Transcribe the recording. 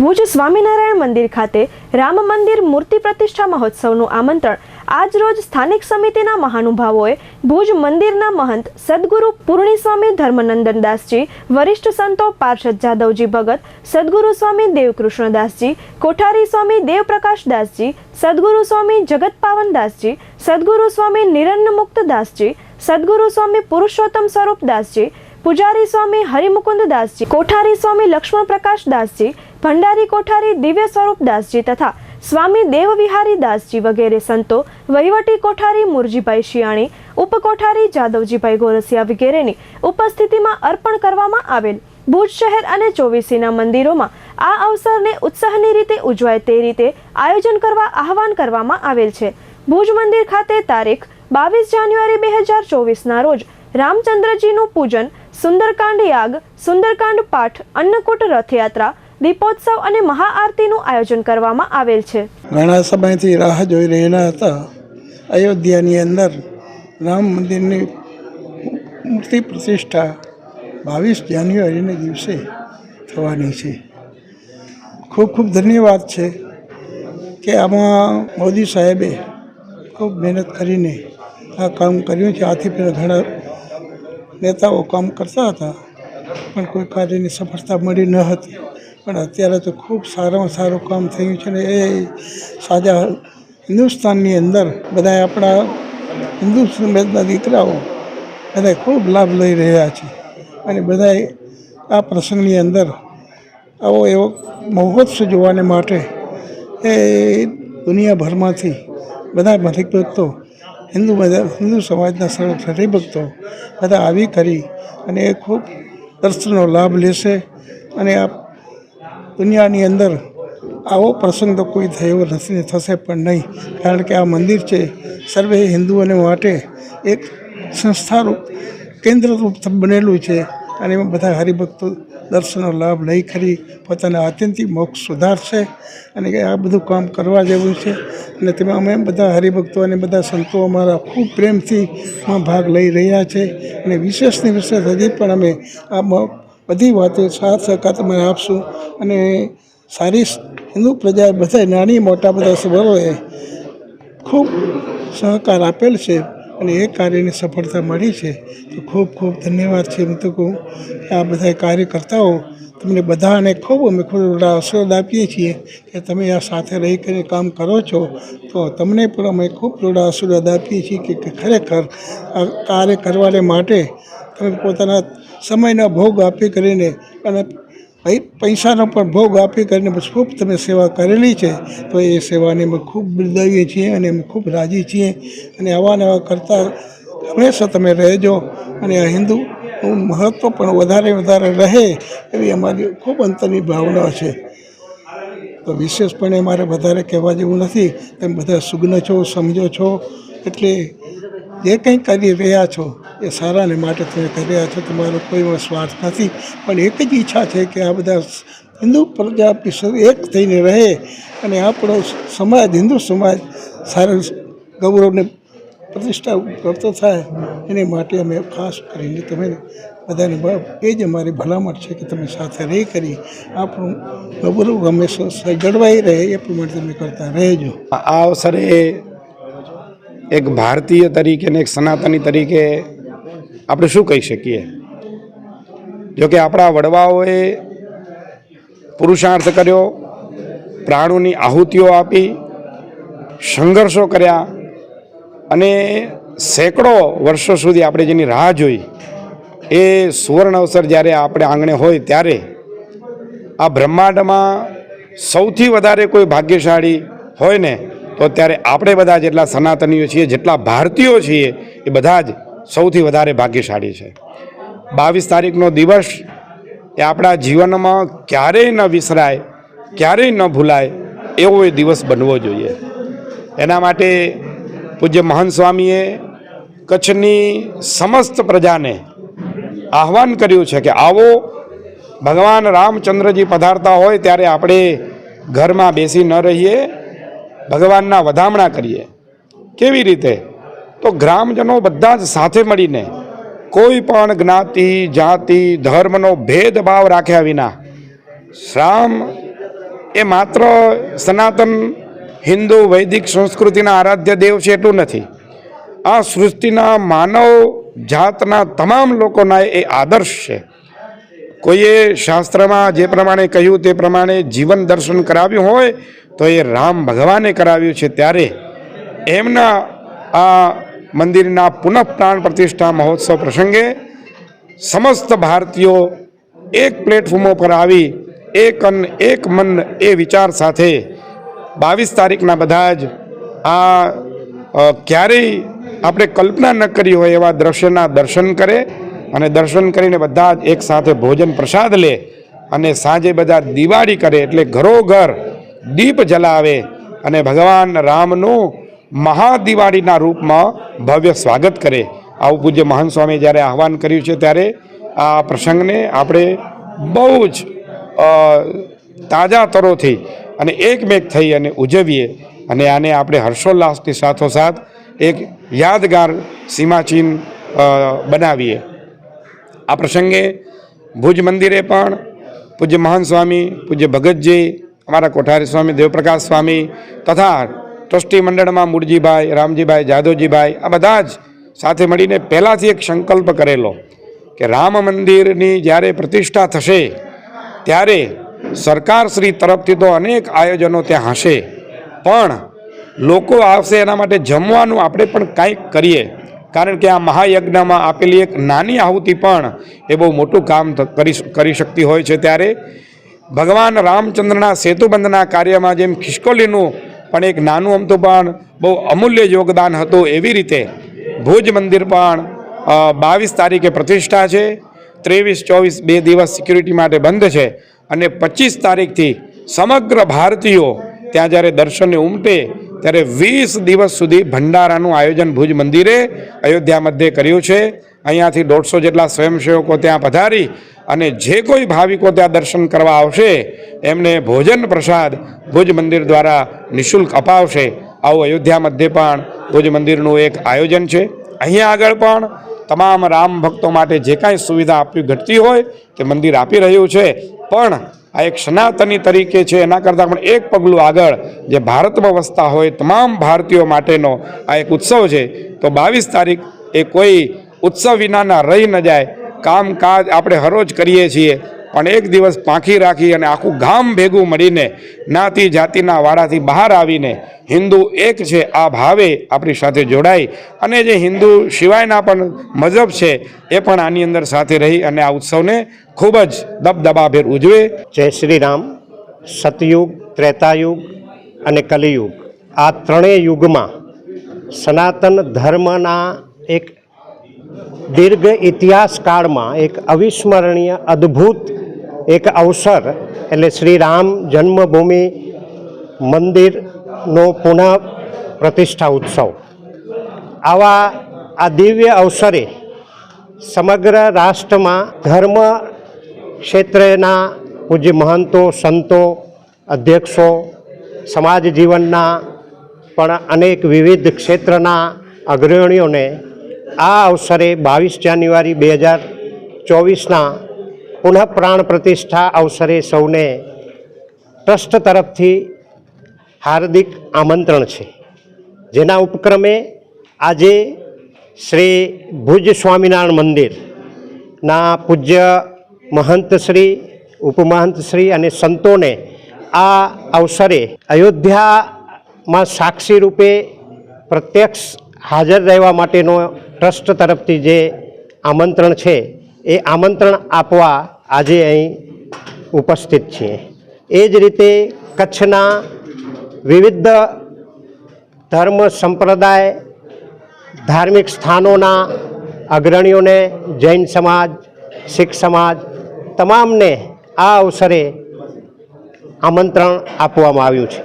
ભુજ સ્વામિનારાયણ મંદિર ખાતે રામ મંદિર મૂર્તિ પ્રતિષ્ઠા મહોત્સવનું આમંત્રણ. આજ રોજ સ્થાનિક સમિતિના મહાનુભાવોએ ભુજ મંદિરના મહંત સદગુરુ પૂર્ણી સ્વામી ધર્મનંદનદાસજી વરિષ્ઠ સંતો પાર્ષદ જાદવજી ભગત, સદગુરુ સ્વામી દેવકૃષ્ણદાસજી કોઠારી સ્વામી દેવપ્રકાશદાસજી સદગુરુ સ્વામી જગત પાવન સદગુરુ સ્વામી નિરન્ન મુક્તદાસજી સદગુરુ સ્વામી પુરુષોત્તમ સ્વરૂપદાસજી પૂજારી સ્વામી હરિમુકુંદ દાસજી, કોઠારી સ્વામી લક્ષ્મણ પ્રકાશ દાસજી ભંડારી કોઠારી દિવ્ય સ્વરૂપ દાસજી તથા સ્વામી દેવવિહારી દાસજી વગેરે સંતો વહીવટી કોઠારી મુરજીભાઈ શિયાણી, ઉપકોઠારી જાદવજીભાઈ ગોરસિયા વગેરેની ઉપસ્થિતિમાં અર્પણ કરવામાં આવેલ. ભુજ શહેર અને ચોવીસીના મંદિરોમાં આ અવસરને ઉત્સાહની રીતે ઉજવાય તે રીતે આયોજન કરવા આહવાન કરવામાં આવેલ છે. ભુજ મંદિર ખાતે તારીખ બાવીસ જાન્યુઆરી બે હજાર ચોવીસના રોજ રામચંદ્રજીનું પૂજન, સુંદરકાંડ યાગ, સુંદરકાંડ પાઠ, અન્નકૂટ રથયાત્રા દીપોત્સવ અને મહાઆરતીનું આયોજન કરવામાં આવેલ છે. ઘણા સમયથી રાહ જોઈ રહેલા હતા. અયોધ્યાની અંદર રામ મંદિરની મૂર્તિ પ્રતિષ્ઠા બાવીસ જાન્યુઆરીના દિવસે થવાની છે. ખૂબ ખૂબ ધન્યવાદ છે કે આમાં મોદી સાહેબે ખૂબ મહેનત કરીને આ કામ કર્યું છે. આથી પહેલાં ઘણા નેતાઓ કામ કરતા હતા, પણ કોઈ કાર્યની સફળતા મળી ન હતી. પણ અત્યારે તો ખૂબ સારામાં સારું કામ થયું છે ને એ સાજા હિન્દુસ્તાનની અંદર બધા આપણા હિન્દુ સમાજના દીકરાઓ બધા ખૂબ લાભ લઈ રહ્યા છે. અને બધાએ આ પ્રસંગની અંદર આવો એવો મહોત્સવ જોવાને માટે એ દુનિયાભરમાંથી બધા હરિભક્તો હિન્દુ હિન્દુ સમાજના સરળ હરિભક્તો બધા આવી કરી અને એ ખૂબ દર્શનનો લાભ લેશે અને આ દુનિયાની અંદર આવો પ્રસંગ તો કોઈ થયો નથી, થશે પણ નહીં. કારણ કે આ મંદિર છે, સર્વે હિન્દુઓને માટે એક સંસ્થારૂપ, કેન્દ્રરૂપ બનેલું છે. અને એમાં બધા હરિભક્તો દર્શનનો લાભ લઈ ખરી, પોતાના આત્યંતિક મોક્ષ સુધારશે અને આ બધું કામ કરવા જેવું છે. અને તેમાં અમે બધા હરિભક્તો અને બધા સંતો અમારા ખૂબ પ્રેમથી ભાગ લઈ રહ્યા છે. અને વિશેષની વિશેષ હજી પણ અમે આ બધી વાતો સાથ સહકાર તમે આપશું અને સારી હિન્દુ પ્રજા બધા નાની મોટા બધા સભરોએ ખૂબ સહકાર આપેલ છે અને એ કાર્યની સફળતા મળી છે. તો ખૂબ ખૂબ ધન્યવાદ છે કે આ બધા કાર્યકર્તાઓ તમને બધાને ખૂબ અમે ખૂબ આશીર્વાદ આપીએ છીએ કે તમે આ સાથે રહી કરીને કામ કરો છો. તો તમને પણ અમે ખૂબ થોડા આશીર્વાદ આપીએ છીએ કે ખરેખર આ કાર્ય કરવાને માટે પોતાના સમયનો ભોગ આપી કરીને અને પૈસાનો પણ ભોગ આપી કરીને ખૂબ તમે સેવા કરેલી છે, તો એ સેવાને અમે ખૂબ બિરદાવીએ છીએ અને અમે ખૂબ રાજી છીએ. અને આવા નવા કરતાં હંમેશા તમે રહેજો. અને આ હિન્દુ મહત્ત્વ પણ વધારે વધારે રહે એવી અમારી ખૂબ અંતરની ભાવના છે. તો વિશેષપણે મારે વધારે કહેવા જેવું નથી, તમે બધા સુગ્ન છો, સમજો છો, એટલે જે કંઈ કરી રહ્યા છો એ સારાને માટે તમે કરી રહ્યા છો. તમારો કોઈ સ્વાર્થ નથી. પણ એક જ ઈચ્છા છે કે આ બધા હિન્દુ પ્રજા એક થઈને રહે અને આપણો સમાજ, હિન્દુ સમાજ સારા ગૌરવને પ્રતિષ્ઠા કરતો થાય એને માટે અમે ખાસ કરીને તમે બધાને એ જ અમારી ભલામણ છે કે તમે સાથે રહી કરી આપણું ગૌરવ હંમેશા જળવાઈ રહે એ પ્રમાણે તમે કરતા રહેજો. આ અવસરે એક ભારતીય તરીકે ને એક સનાતની તરીકે આપણે શું કહી શકીએ? જોકે આપણા વડવાઓએ પુરુષાર્થ કર્યો, પ્રાણોની આહુતિઓ આપી, સંઘર્ષો કર્યા અને સેંકડો વર્ષો સુધી આપણે જેની રાહ જોઈ, એ સુવર્ણ અવસર જ્યારે આપણે આંગણે હોય ત્યારે આ બ્રહ્માંડમાં સૌથી વધારે કોઈ ભાગ્યશાળી હોય ને, તો અત્યારે આપણે બધા જેટલા સનાતનીઓ છીએ, જેટલા ભારતીયો છીએ, એ બધા જ સૌથી વધારે ભાગ્યશાળી છે. બાવીસ તારીખનો દિવસ એ આપણા જીવનમાં ક્યારેય ન વિસરાય, ક્યારેય ન ભૂલાય એવો એ દિવસ બનવો જોઈએ. એના માટે પૂજ્ય મહંત સ્વામીએ કચ્છની સમસ્ત પ્રજાને આહવાન કર્યું છે કે આવો ભગવાન રામચંદ્રજી પધારતા હોય ત્યારે આપણે ઘરમાં બેસી ન રહીએ, ભગવાનના વધામણા કરીએ. કેવી રીતે? તો ગ્રામજનો બધા જ સાથે મળીને કોઈ પણ જ્ઞાતિ, જાતિ, ધર્મનો ભેદભાવ રાખ્યા વિના શ્રામ એ માત્ર સનાતન હિન્દુ વૈદિક સંસ્કૃતિના આરાધ્ય દેવ છે એટલું નથી. આ સૃષ્ટિના માનવ જાતના તમામ લોકોના એ આદર્શ છે. કોઈએ શાસ્ત્રમાં જે પ્રમાણે કહ્યું તે પ્રમાણે જીવન દર્શન કરાવ્યું હોય તો એ રામ ભગવાને કરાવ્યું છે. ત્યારે એમના આ મંદિરના પુનઃ પ્રાણ પ્રતિષ્ઠા મહોત્સવ પ્રસંગે સમસ્ત ભારતીયો એક પ્લેટફોર્મ પર આવી એક અન એક મન એ વિચાર સાથે બાવીસ તારીખના બધા જ આ ક્યારેય આપણે કલ્પના ન કરી હોય એવા દ્રશ્યના દર્શન કરે અને દર્શન કરીને બધા જ એક સાથે ભોજન પ્રસાદ લે અને સાંજે બધા દિવાળી કરે એટલે ઘરોઘર દીપ જલાવે અને ભગવાન રામનું મહાદિવાળીના રૂપમાં ભવ્ય સ્વાગત કરે. આવું પૂજ્ય મહાન સ્વામી જ્યારે આહવાન કર્યું છે ત્યારે આ પ્રસંગને આપણે બહુ જ તાજા તરોથી અને એકમેક થઈ અને ઉજવીએ અને આને આપણે હર્ષોલ્લાસની સાથોસાથ એક યાદગાર સીમાચિહ્ન બનાવીએ. આ પ્રસંગે ભુજ મંદિરે પણ પૂજ્ય મહાન સ્વામી, પૂજ્ય ભગતજી, અમારા કોઠારી સ્વામી, દેવપ્રકાશ સ્વામી તથા ટ્રસ્ટી મંડળમાં મૂળજીભાઈ રામજીભાઈ, જાદવજીભાઈ, આ બધા જ સાથે મળીને પહેલાંથી એક સંકલ્પ કરેલો કે રામ મંદિરની જ્યારે પ્રતિષ્ઠા થશે, ત્યારે સરકાર શ્રી તરફથી તો અનેક આયોજનો ત્યાં હશે. પણ લોકો આવશે એના માટે જમવાનું આપણે પણ કાંઈક કરીએ. કારણ કે આ મહાયજ્ઞમાં આપેલી એક નાની આહુતિ પણ એ બહુ મોટું કામ કરી શકતી હોય છે ત્યારે ભગવાન રામચંદ્રના સેતુબંધના કાર્યમાં જેમ ખિસકોલીનું પણ એક નાનું અમતું પણ બહુ અમૂલ્ય યોગદાન હતું એવી રીતે ભુજ મંદિર પણ બાવીસ તારીખે પ્રતિષ્ઠા છે, ત્રેવીસ, ચોવીસ બે દિવસ સિક્યુરિટી માટે બંધ છે અને પચીસ તારીખથી સમગ્ર ભારતીયો ત્યાં જ્યારે દર્શને ઉમટે ત્યારે વીસ દિવસ સુધી ભંડારાનું આયોજન ભુજ મંદિરે અયોધ્યા મધ્યે કર્યું છે. અહીંયાથી દોઢસો જેટલા સ્વયંસેવકો ત્યાં પધારી અને જે કોઈ ભાવિકો ત્યાં દર્શન કરવા આવશે, એમને ભોજન પ્રસાદ ભુજ મંદિર દ્વારા નિઃશુલ્ક અપાવશે. આવું અયોધ્યા મધ્યે પણ ભુજ મંદિરનું એક આયોજન છે. અહીંયા આગળ પણ તમામ રામ ભક્તો માટે જે કાંઈ સુવિધા આપવી ઘટતી હોય તે મંદિર આપી રહ્યું છે. પણ આ એક સનાતની તરીકે છે, એના કરતાં પણ એક પગલું આગળ જે ભારતમાં વસતા હોય, તમામ ભારતીયો માટેનો આ એક ઉત્સવ છે, તો બાવીસ તારીખ એ કોઈ ઉત્સવ વિનાના રહી ન જાય. કામકાજ આપણે હરોજ કરીએ છીએ. પણ એક દિવસ પાંખી રાખી અને આખું ગામ ભેગું મળીને જ્ઞાતિ જાતિના વાડાથી બહાર આવીને હિન્દુ એક છે, આ ભાવે આપણી સાથે જોડાય અને જે હિન્દુ સિવાયના પણ મજહબ છે, એ પણ આની અંદર સાથે રહી અને આ ઉત્સવને ખૂબ જ દબદબાભેર ઉજવે. જય શ્રી રામ સતયુગ, ત્રેતાયુગ અને કલિયુગ. આ ત્રણેય યુગમાં સનાતન ધર્મના એક દીર્ઘ ઇતિહાસકાળમાં એક અવિસ્મરણીય અદ્ભુત એક અવસર, એટલે શ્રી રામ જન્મભૂમિ મંદિરનો પુનઃ પ્રતિષ્ઠા ઉત્સવ. આવા આ દિવ્ય અવસરે સમગ્ર રાષ્ટ્રમાં ધર્મ ક્ષેત્રના પૂજ્ય મહંતો, સંતો, અધ્યક્ષો, સમાજ જીવનના પણ અનેક વિવિધ ક્ષેત્રના અગ્રણીઓને આ અવસરે બાવીસ જાન્યુઆરી બે હજાર ચોવીસના પુનઃ પ્રાણ પ્રતિષ્ઠા અવસરે સૌને ટ્રસ્ટ તરફથી હાર્દિક આમંત્રણ છે. જેના ઉપક્રમે આજે શ્રી ભુજ સ્વામિનારાયણ મંદિરના પૂજ્ય મહંત શ્રી, ઉપમહંત શ્રી અને સંતોને આ અવસરે અયોધ્યામાં સાક્ષી રૂપે પ્રત્યક્ષ હાજર રહેવા માટેનો ટ્રસ્ટ તરફથી જે આમંત્રણ છે, એ આમંત્રણ આપવા આજે અહીં ઉપસ્થિત છીએ. એ જ રીતે કચ્છના વિવિધ ધર્મ સંપ્રદાય, ધાર્મિક સ્થાનોના અગ્રણીઓને જૈન સમાજ, શીખ સમાજ તમામને આ અવસરે આમંત્રણ આપવામાં આવ્યું છે.